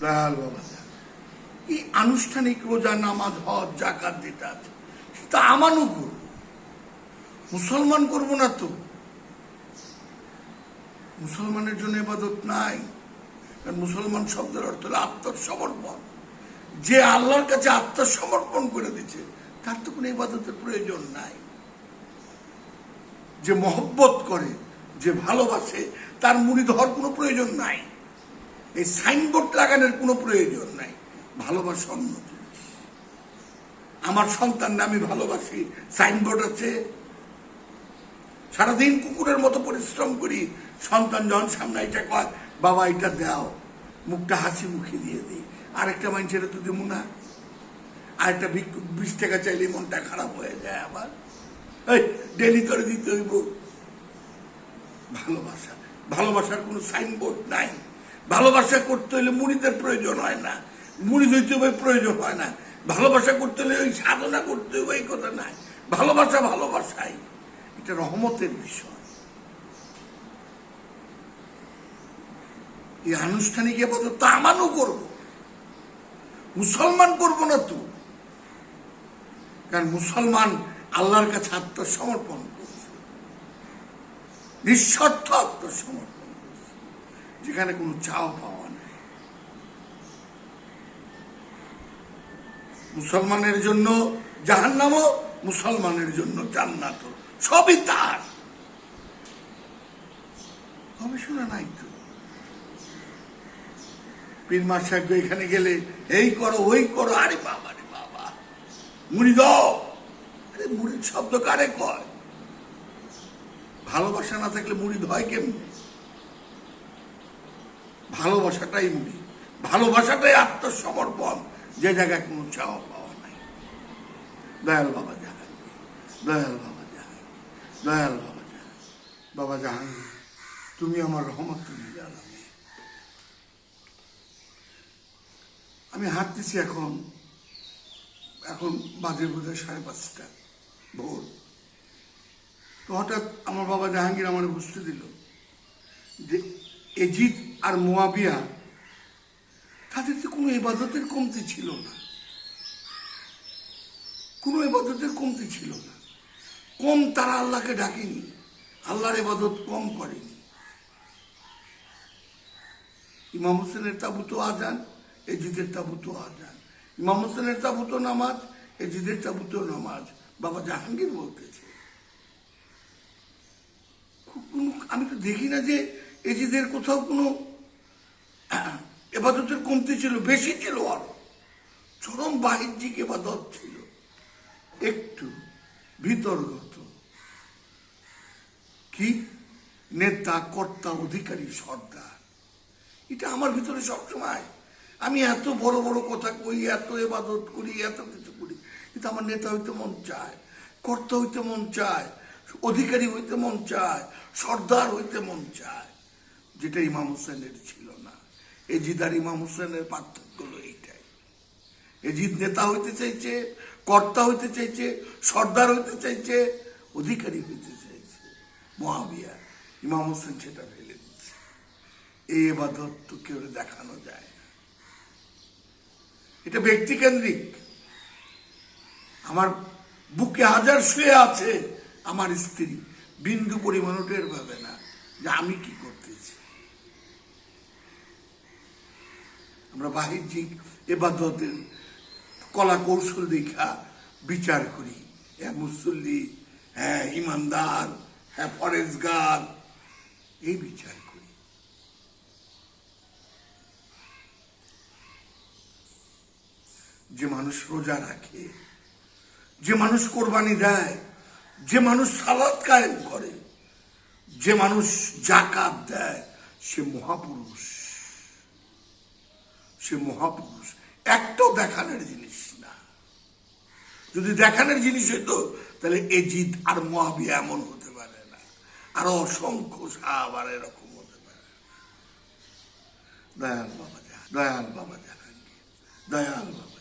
দয়াল বাবা এই আনুষ্ঠানিক রোজা নামাজ, হজ, জাকাত যেটা আছে। সেটা আমানও করব মুসলমান করব না তো। মুসলমানের জন্য এবাদত নাই। মুসলমান শব্দের অর্থ হলো আত্মসমর্পণ। যে আল্লাহর কাছে আত্মসমর্পণ করে দিচ্ছে তার তো কোনো ইবাদতের প্রয়োজন নাই। যে মহব্বত করে, যে ভালোবাসে, তার মুড়ি ধর কোনো প্রয়োজন নাই। এই সাইনবোর্ড লাগানোর কোনো প্রয়োজন নাই। ভালোবাসা অন্য আমার সন্তানকে আমি ভালোবাসি। সাইনবোর্ড আছে। সারাদিন কুকুরের মতো পরিশ্রম করি। সন্তান যখন সামনে এটা কয়, বাবা, এটা দাও। মুখটা হাসি মুখে দিয়ে দিই। আরেকটা মানুষের তো দেবো না। আরেকটা বিশ টাকা চাইলে মনটা খারাপ হয়ে যায় আবার। এই, ডেলি করে দিতে হইব। ভালোবাসা। ভালোবাসার কোনো সাইনবোর্ড নাই। ভালোবাসা করতে হলে মুড়িদের প্রয়োজন হয় না। মুড়ি ধুইতে হবে, প্রয়োজন হয় না। ভালোবাসা করতে হলে ওই সাধনা করতে হবে, এই কথা নাই। ভালোবাসা ভালোবাসাই। এটা রহমতের বিষয়। এই আনুষ্ঠানিক এবাদত তো আমানও করব। মুসলমান করব না তো। কারণ মুসলমান আল্লাহর কাছে আত্মসমর্পণ করছে। নিঃস্বার্থ আত্মসমর্পণ। যেখানে কোনো চাও পাওয়া নেই। মুসলমানের জন্য জাহান্নামও, মুসলমানের জন্য জান্নাত সবই তার। গবেষণা নাই তো। সাহেব এখানে গেলে, এই করো, ওই করো, আরে বাবা রে বাবা মুড়ি দাও আরে মুড়ির শব্দ কারে কয়? ভালোবাসা না থাকলে মুড়ি ধয় কেমনি? ভালোবাসাটাই মুড়ি। ভালোবাসাটাই আত্মসমর্পণ। যে জায়গায় কোনো চাওয়া পাওয়া নাই। দয়াল বাবা জাহাঙ্গীর। দয়াল বাবা জাহাঙ্গীর। দয়াল বাবা জাহাঙ্গীর। বাবা জাহাঙ্গীর, তুমি আমার রহমত তুমি জানাবে আমি হাঁটতেছি এখন এখন বাজে বোধ সাড়ে পাঁচটা ভোর। তো হঠাৎ আমার বাবা জাহাঙ্গীর আমার বুঝতে দিল যে এজিদ আর মোয়াবিয়া, তাদের তো কোনো ইবাদতের কমতি ছিল না। কোনো এবাদতের কমতি ছিল না। কম তারা আল্লাহকে ডাকেনি, আল্লাহর এবাদত কম করেনি। ইমাম হোসেনের তাবুতো আজান এজিদের তাবুতো আজান ইমাম হোসেনের তাবুতো নামাজ, এজিদের তাবুতো নামাজ। বাবা জাহাঙ্গীর বলতেছে। আমি তো দেখি না যে এজিদের কোথাও কোনো এবাদতের কমতি ছিল, বেশি ছিল আরও। চরম বাহ্যিক এবাদত ছিল। একটু ভিতরগত কি? নেতা, কর্তা, অধিকারী, সর্দার। এটা আমার ভিতরে সবসময়। আমি এত বড় বড় কথা কই, এত এবাদত করি, এত কিছু করি, কিন্তু আমার নেতা হইতে মন চায়, কর্তা হইতে মন চায়, অধিকারী হইতে মন চায়, সর্দার হইতে মন চায়, যেটা ইমাম হোসেনের ছিল। এজিদ আর ইমাম হোসেনের পার্থক্য হলো এইটাই। এজিদ নেতা হইতে চাইছে, কর্তা হইতে চাইছে, সর্দার হইতে চাইছে, অধিকারী হইতে চাইছে। মহাবিয়া, ইমাম হোসেন সেটা ফেলে দিচ্ছে। এই এবাদত তো কেউ দেখানো যায় না। এটা ব্যক্তিকেন্দ্রিক। আমার বুকে হাজার শুয়ে আছে আমার স্ত্রী। বিন্দু পরিমাণও টের পাবে না যে আমি কি করতেছি। আমরা বাহ্যিক এবাদতের কলা কৌশল দেখা বিচার করি। হ্যাঁ মুসল্লি হ্যাঁ ইমানদার হ্যাঁ ফরেজগার এই বিচার করি। যে মানুষ রোজা রাখে, যে মানুষ কোরবানি দেয়, যে মানুষ সালাদ কায়েম করে, যে মানুষ জাকাত দেয়, সে মহাপুরুষ। সে মহাপুরুষ। একটাও দেখানোর জিনিস না। যদি দেখানোর জিনিস হইতো, তাহলে এজিদ আর মহাবিয়া এমন হতে পারে না। আরও অসংখ্য সাহাবার এরকম হতে পারে। দয়াল বাবা দয়াল বাবা জাহাঙ্গীর। দয়াল বাবা